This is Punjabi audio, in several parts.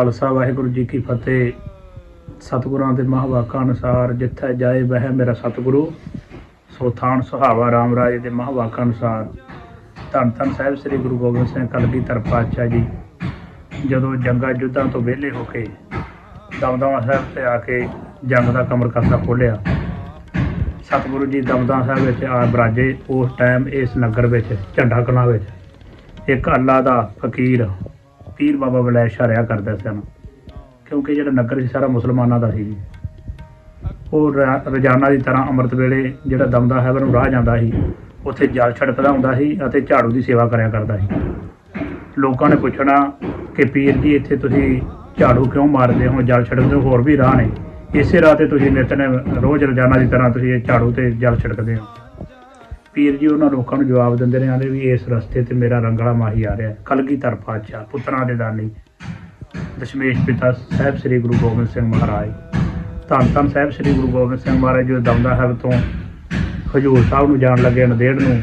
ਖਾਲਸਾ, ਵਾਹਿਗੁਰੂ ਜੀ ਕੀ ਫਤਿਹ। ਸਤਿਗੁਰਾਂ ਦੇ ਮਹਾਵਾਕਾਂ ਅਨੁਸਾਰ ਜਿੱਥੇ ਜਾਏ ਵਹਿ ਮੇਰਾ ਸਤਿਗੁਰੂ। ਸੋ ਥਾਨ ਸੁਹਾਵਾ ਰਾਮ ਰਾਏ ਦੇ ਮਹਾਵਾਕਾਂ ਅਨੁਸਾਰ। ਧੰਨ ਧੰਨ ਸਾਹਿਬ ਸ੍ਰੀ ਗੁਰੂ ਗੋਬਿੰਦ ਸਿੰਘ ਕਲਗੀਧਰ ਪਾਤਸ਼ਾਹ ਜੀ। ਜਦੋਂ ਜੰਗਾਂ ਯੁੱਧਾਂ ਤੋਂ ਵਿਹਲੇ ਹੋ ਕੇ ਦਮਦਮਾ ਸਾਹਿਬ ਤੇ ਆ ਕੇ ਜੰਗ ਦਾ ਕਮਰ ਕਰਤਾ ਖੋਲਿਆ ਸਤਿਗੁਰੂ ਜੀ ਦਮਦਮਾ ਸਾਹਿਬ ਵਿੱਚ ਆ ਬਰਾਜੇ ਉਸ ਟਾਈਮ ਇਸ ਨਗਰ ਵਿੱਚ, ਝੰਡਾ ਕਲਾਂ ਵਿੱਚ। ਇੱਕ ਅੱਲਾ ਦਾ ਫਕੀਰ ਪੀਰ ਬਾਬਾ ਬਲੈਸ਼ਾ ਰਿਹਾ ਕਰਦੇ ਸਨ, ਕਿਉਂਕਿ ਜਿਹੜਾ ਨਗਰ ਸੀ ਸਾਰਾ ਮੁਸਲਮਾਨਾਂ ਦਾ ਸੀ। ਉਹ ਰੋਜ਼ਾਨਾ ਦੀ ਤਰ੍ਹਾਂ ਅੰਮ੍ਰਿਤ ਵੇਲੇ ਜਿਹੜਾ ਦਮਦਾ ਸਾਹਿਬ ਨੂੰ ਰਾਹ ਜਾਂਦਾ ਸੀ। ਉੱਥੇ ਜਲ ਛੜਕਦਾ ਹੁੰਦਾ ਸੀ ਅਤੇ ਝਾੜੂ ਦੀ ਸੇਵਾ ਕਰਿਆ ਕਰਦਾ ਸੀ। ਲੋਕਾਂ ਨੇ ਪੁੱਛਣਾ ਕਿ ਪੀਰ ਜੀ, ਇੱਥੇ ਤੁਸੀਂ ਝਾੜੂ ਕਿਉਂ ਮਾਰਦੇ ਹੋ? ਜਲ ਛੜਕਦੇ ਹੋ, ਹੋਰ ਵੀ ਰਾਹ ਨੇ। ਇਸੇ ਰਾਹ ਤੇ ਤੁਸੀਂ ਨਿਤਨੇਮ ਰੋਜ਼ ਰੋਜ਼ਾਨਾ ਦੀ ਤਰ੍ਹਾਂ ਤੁਸੀਂ ਇਹ ਝਾੜੂ ਤੇ ਜਲ ਛੜਕਦੇ ਹੋ। ਪੀਰ ਜੀ, ਉਹਨਾਂ ਲੋਕਾਂ ਨੂੰ ਜਵਾਬ ਦਿੰਦੇ ਨੇ, ਆਂਦੇ ਵੀ ਇਸ ਰਸਤੇ ਤੇ ਮੇਰਾ ਰੰਗਲਾ ਮਾਹੀ ਆ ਰਿਹਾ ਕਲਗੀਧਰ ਪਾਤਸ਼ਾਹ, ਪੁੱਤਰਾਂ ਦੇ ਦਾਨੀ। ਦਸ਼ਮੇਸ਼ ਪਿਤਾ ਸਾਹਿਬ ਸ੍ਰੀ ਗੁਰੂ ਗੋਬਿੰਦ ਸਿੰਘ ਮਹਾਰਾਜ। ਧੰਨ ਧੰਨ ਸਾਹਿਬ ਸ੍ਰੀ ਗੁਰੂ ਗੋਬਿੰਦ ਸਿੰਘ ਮਹਾਰਾਜ ਜੋ ਦਮਦਾ ਸਾਹਿਬ ਤੋਂ ਹਜੂਰ ਸਾਹਿਬ ਨੂੰ ਜਾਣ ਲੱਗੇ ਨਦੇੜ ਨੂੰ,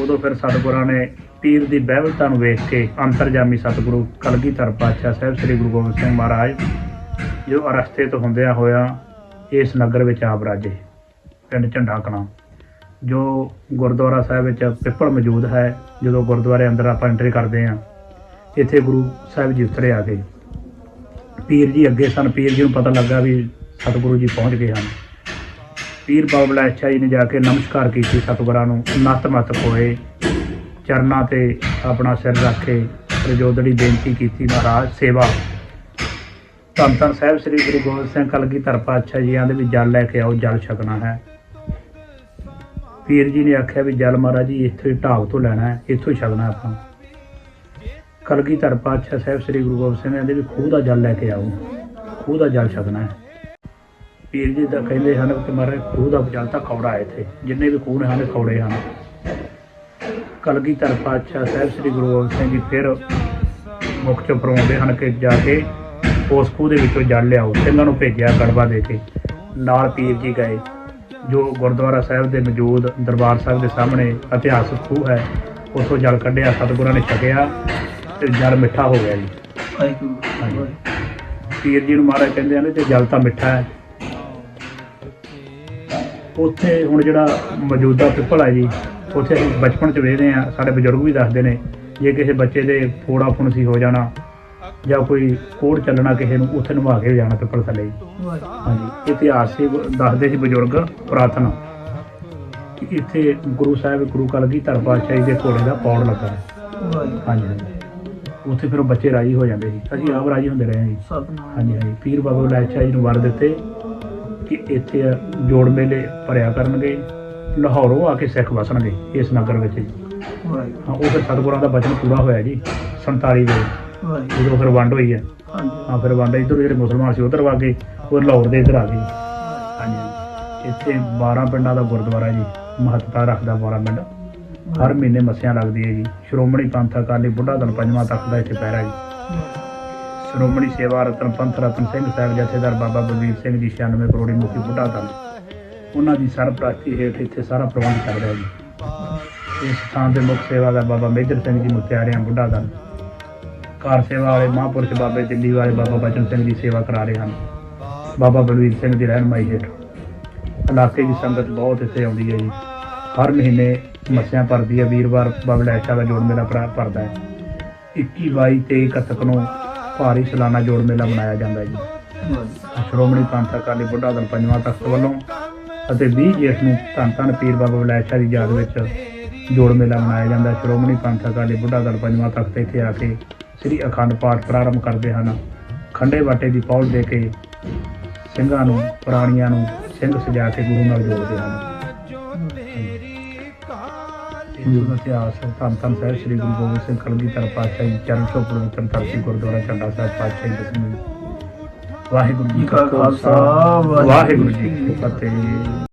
ਉਦੋਂ ਫਿਰ ਸਤਿਗੁਰਾਂ ਨੇ ਪੀਰ ਦੀ ਬਹਿਵਲਤਾ ਨੂੰ ਵੇਖ ਕੇ ਅੰਤਰਜਾਮੀ ਸਤਿਗੁਰੂ ਕਲਗੀਧਰ ਪਾਤਸ਼ਾਹ ਸਾਹਿਬ ਸ੍ਰੀ ਗੁਰੂ ਗੋਬਿੰਦ ਸਿੰਘ ਮਹਾਰਾਜ, ਜੋ ਰਸਤੇ ਤੋਂ ਹੁੰਦਿਆਂ ਹੋਇਆ ਇਸ ਨਗਰ ਵਿੱਚ ਆਪ ਰਾਜੇ, ਪਿੰਡ ਝੰਡਾ ਕਲਾਂ। ਜੋ ਗੁਰਦੁਆਰਾ ਸਾਹਿਬ ਵਿੱਚ ਪਿੱਪਲ ਮੌਜੂਦ ਹੈ, ਜਦੋਂ ਗੁਰਦੁਆਰੇ ਅੰਦਰ ਆਪਾਂ ਐਂਟਰੀ ਕਰਦੇ ਹਾਂ, ਇੱਥੇ ਗੁਰੂ ਸਾਹਿਬ ਜੀ ਉਤਰੇ ਆ ਗਏ ਪੀਰ ਜੀ ਅੱਗੇ ਸਨ, ਪੀਰ ਜੀ ਨੂੰ ਪਤਾ ਲੱਗਾ ਵੀ ਸਤਿਗੁਰੂ ਜੀ ਪਹੁੰਚ ਗਏ ਹਨ। ਪੀਰ ਬਾਬਲਾ ਅੱਛਾ ਜੀ ਨੇ ਜਾ ਕੇ ਨਮਸਕਾਰ ਕੀਤੀ ਸਤਿਗੁਰਾਂ ਨੂੰ ਨਤਮਸਤਕ ਹੋਏ ਚਰਨਾਂ ਤੇ ਆਪਣਾ ਸਿਰ ਰੱਖ ਕੇ ਪ੍ਰਜੋਦੜੀ ਬੇਨਤੀ ਕੀਤੀ, ਮਹਾਰਾਜ ਸੇਵਾ। ਧੰਨ ਧੰਨ ਸਾਹਿਬ ਸ੍ਰੀ ਗੁਰੂ ਗੋਬਿੰਦ ਸਿੰਘ ਕਲਗੀਧਰ ਪਾਤਸ਼ਾਹ ਜੀ ਆਂਦੇ ਵੀ ਜਲ ਲੈ ਕੇ ਆਓ, ਜਲ ਛਕਣਾ ਹੈ। ਪੀਰ ਜੀ ਨੇ ਆਖਿਆ ਵੀ ਜਲ ਮਹਾਰਾਜ ਜੀ, ਇੱਥੋਂ ਹੀ ਢਾਬ ਤੋਂ ਲੈਣਾ ਹੈ, ਇੱਥੋਂ ਹੀ ਛਕਣਾ ਆਪਾਂ। ਕਲਗੀਧਰ ਪਾਤਸ਼ਾਹ ਸਾਹਿਬ ਸ੍ਰੀ ਗੁਰੂ ਗੋਬਿੰਦ ਸਿੰਘ ਕਹਿੰਦੇ ਵੀ ਖੂਹ ਦਾ ਜਲ ਲੈ ਕੇ ਆਓ, ਖੂਹ ਦਾ ਜਲ ਛਕਣਾ ਹੈ। ਪੀਰ ਜੀ ਦਾ ਕਹਿੰਦੇ ਹਨ ਕਿ ਮਹਾਰਾਜ ਖੂਹ ਦਾ ਜਲ ਤਾਂ ਕੌੜਾ ਹੈ ਇੱਥੇ, ਜਿੰਨੇ ਵੀ ਖੂਹ ਨੇ ਹਨ ਕੌੜੇ ਹਨ। ਕਲਗੀਧਰ ਪਾਤਸ਼ਾਹ ਸਾਹਿਬ ਸ੍ਰੀ ਗੁਰੂ ਗੋਬਿੰਦ ਸਿੰਘ ਜੀ ਫਿਰ ਮੁੱਖ ਚੋਂ ਪਰਵਾਉਂਦੇ ਹਨ ਕਿ ਜਾ ਕੇ ਉਸ ਖੂਹ ਦੇ ਵਿੱਚੋਂ ਜਲ ਲਿਆਓ, ਸਿੰਘਾਂ ਨੂੰ ਭੇਜਿਆ ਗੜਵਾ ਦੇ ਕੇ। ਨਾਲ ਪੀਰ ਜੀ ਗਏ। ਜੋ ਗੁਰਦੁਆਰਾ ਸਾਹਿਬ ਦੇ ਮੌਜੂਦ ਦਰਬਾਰ ਸਾਹਿਬ ਦੇ ਸਾਹਮਣੇ ਇਤਿਹਾਸਕ ਖੂਹ ਹੈ ਉੱਥੋਂ ਜਲ ਕੱਢਿਆ ਸਤਿਗੁਰਾਂ ਨੇ ਛਕਿਆ ਤੇ ਜਲ ਮਿੱਠਾ ਹੋ ਗਿਆ ਜੀ। ਵਾਹਿਗੁਰੂ। ਪੀਰ ਜੀ ਨੂੰ ਮਹਾਰਾਜ ਕਹਿੰਦੇ ਹਨ ਤੇ ਜਲ ਤਾਂ ਮਿੱਠਾ ਹੈ। ਉੱਥੇ ਹੁਣ ਜਿਹੜਾ ਮੌਜੂਦਾ ਪਿੱਪਲ ਹੈ ਜੀ ਉੱਥੇ ਅਸੀਂ ਬਚਪਨ ਚ ਵੇਖਦੇ ਆ ਸਾਡੇ ਬਜ਼ੁਰਗ ਵੀ ਦੱਸਦੇ ਨੇ ਜੇ ਕਿਸੇ ਬੱਚੇ ਦੇ ਫੋੜਾ ਫੁਣਸੀ ਹੋ ਜਾਣਾ ਜਾਂ ਕੋਈ ਕੋੜ ਚੱਲਣਾ ਕਿਸੇ ਨੂੰ ਉੱਥੇ ਨਵਾ ਕੇ ਜਾਣਾ ਪਿੱਪਲ ਥੱਲੇ ਜੀ ਹਾਂਜੀ ਇਤਿਹਾਸ ਸੀ ਦੱਸਦੇ ਸੀ ਬਜ਼ੁਰਗ ਪੁਰਾਤਨ ਕਿ ਇੱਥੇ ਗੁਰੂ ਸਾਹਿਬ ਗੁਰੂ ਕਲਗੀਧਰ ਪਾਤਸ਼ਾਹ ਜੀ ਦੇ ਘੋੜੇ ਦਾ ਪੌੜ ਲੱਗਾ। ਹੈ ਹਾਂਜੀ ਹਾਂਜੀ। ਉੱਥੇ ਫਿਰ ਉਹ ਬੱਚੇ ਰਾਜੀ ਹੋ ਜਾਂਦੇ ਸੀ। ਅਸੀਂ ਆਪ ਰਾਜੀ ਹੁੰਦੇ ਰਹੇ ਹਾਂ ਜੀ। ਹਾਂਜੀ ਹਾਂਜੀ। ਪੀਰ ਬਾਬਾ ਲਾਚਾ ਜੀ ਨੂੰ ਵਰ ਦਿੱਤੇ ਕਿ ਇੱਥੇ ਜੋੜ ਮੇਲੇ ਭਰਿਆ ਕਰਨਗੇ ਲਾਹੌਰੋਂ ਆ ਕੇ ਸਿੱਖ ਵਸਣਗੇ ਇਸ ਨਗਰ ਵਿੱਚ ਜੀ। ਹਾਂ ਉਹ ਫਿਰ ਸਤਿਗੁਰਾਂ ਦਾ ਬਚਨ ਪੂਰਾ ਹੋਇਆ ਜੀ 47 ਦੇ। ਜਦੋਂ ਫਿਰ ਵੰਡ ਹੋਈ ਹੈ ਹਾਂ ਫਿਰ ਵੰਡ ਇੱਧਰ ਜਿਹੜੇ ਮੁਸਲਮਾਨ ਸੀ ਉਧਰ ਵਾਗੇ ਉਹ ਲਾਹੌਰ ਦੇ ਇੱਧਰ ਆ ਗਏ। ਹਾਂਜੀ। ਇੱਥੇ 12 ਪਿੰਡਾਂ ਦਾ ਗੁਰਦੁਆਰਾ ਜੀ। ਮਹੱਤਤਾ ਰੱਖਦਾ 12 ਪਿੰਡ। ਹਰ ਮਹੀਨੇ ਮੱਸਿਆਂ ਲੱਗਦੀ ਹੈ ਜੀ। ਸ਼੍ਰੋਮਣੀ ਪੰਥ ਅਕਾਲੀ ਬੁੱਢਾ ਦਲ ਪੰਜਵਾਂ ਤੱਕ ਦਾ ਇੱਥੇ ਪਹਿਰਾ ਜੀ। ਸ਼੍ਰੋਮਣੀ ਸੇਵਾ ਰਤਨ ਪੰਥ ਰਤਨ ਸਿੰਘ ਸਾਹਿਬ ਜਥੇਦਾਰ ਬਾਬਾ ਬਲਵੀਰ ਸਿੰਘ ਜੀ 96 ਕਰੋੜੀ ਮੁਖੀ ਬੁੱਢਾ ਦਲ। ਉਹਨਾਂ ਦੀ ਸਰਪ੍ਰਸਤੀ ਹੇਠ ਇੱਥੇ ਸਾਰਾ ਪ੍ਰਬੰਧ ਚੱਲ ਰਿਹਾ ਜੀ। ਇਸ ਸਥਾਨ ਦੇ ਮੁੱਖ ਸੇਵਾਦਾਰ ਬਾਬਾ ਮੇਜਰ ਸਿੰਘ ਜੀ ਮੁਖਤਿਆਰਿਆਂ ਬੁੱਢਾ ਦਲ। ਕਾਰ ਸੇਵਾ ਵਾਲੇ ਮਹਾਂਪੁਰਸ਼ ਬਾਬੇ ਦਿੱਲੀ ਵਾਲੇ ਬਾਬਾ ਬਚਨ ਸਿੰਘ ਦੀ ਸੇਵਾ ਕਰਾ ਰਹੇ ਹਨ। ਬਾਬਾ ਬਲਵੀਰ ਸਿੰਘ ਦੀ ਰਹਿਨਮਾਈ ਹੇਠ। ਇਲਾਕੇ ਦੀ ਸੰਗਤ ਬਹੁਤ ਇੱਥੇ ਆਉਂਦੀ ਹੈ ਜੀ। ਹਰ ਮਹੀਨੇ ਮੱਸਿਆ ਭਰਦੀ ਹੈ, ਵੀਰਵਾਰ ਬਾਬਾ ਲੈਸ਼ਾ ਦਾ ਜੋੜ ਮੇਲਾ ਭਰਾ ਭਰਦਾ ਹੈ। 21 22 23 ਕੱਤਕ ਨੂੰ ਭਾਰੀ ਸਾਲਾਨਾ ਜੋੜ ਮੇਲਾ ਮਨਾਇਆ ਜਾਂਦਾ ਹੈ ਜੀ। ਸ਼੍ਰੋਮਣੀ ਪੰਥ ਅਕਾਲੀ ਬੁੱਢਾ ਦਲ ਪੰਜਵਾਂ ਤਖਤ ਵੱਲੋਂ ਅਤੇ 20 ਜੇਠ ਨੂੰ ਧੰਨ ਧੰਨ ਪੀਰ ਬਾਬਾ ਬਲੈਸ਼ਾ ਦੀ ਯਾਦ ਵਿੱਚ ਜੋੜ ਮੇਲਾ ਮਨਾਇਆ ਜਾਂਦਾ ਸ਼੍ਰੋਮਣੀ ਪੰਥ ਅਕਾਲੀ ਬੁੱਢਾ ਦਲ ਪੰਜਵਾਂ ਤਖਤ ਇੱਥੇ ਆ ਕੇ ਸ੍ਰੀ ਅਖੰਡ ਪਾਠ ਪ੍ਰਾਰੰਭ ਕਰਦੇ ਹਨ। ਖੰਡੇ ਬਾਟੇ ਦੀ ਪੌੜ ਦੇ ਕੇ ਸਿੰਘਾਂ ਨੂੰ, ਪ੍ਰਾਣੀਆਂ ਨੂੰ ਸਿੰਘ ਸਜਾ ਕੇ ਗੁਰੂ ਨਾਲ ਜੋੜਦੇ ਹਨ। ਹਿੰਦੂ ਦਾ ਇਤਿਹਾਸ, ਧੰਨ ਧੰਨ ਸਾਹਿਬ ਸ੍ਰੀ ਗੁਰੂ ਗੋਬਿੰਦ ਸਿੰਘ ਕਲਗੀਧਰ ਪਾਤਸ਼ਾਹ ਜੀ, ਚਰਨ ਛੋਹ ਪਵਿੱਤਰ ਧਰਤੀ ਗੁਰਦੁਆਰਾ ਚੰਡਾ ਸਾਹਿਬ ਪਾਤਸ਼ਾਹ ਜੀ ਦਸਵੀਂ ਵਾਹਿਗੁਰੂ ਜੀ ਕਾ ਖਾਲਸਾ, ਵਾਹਿਗੁਰੂ ਜੀ ਕੀ ਫਤਿਹ।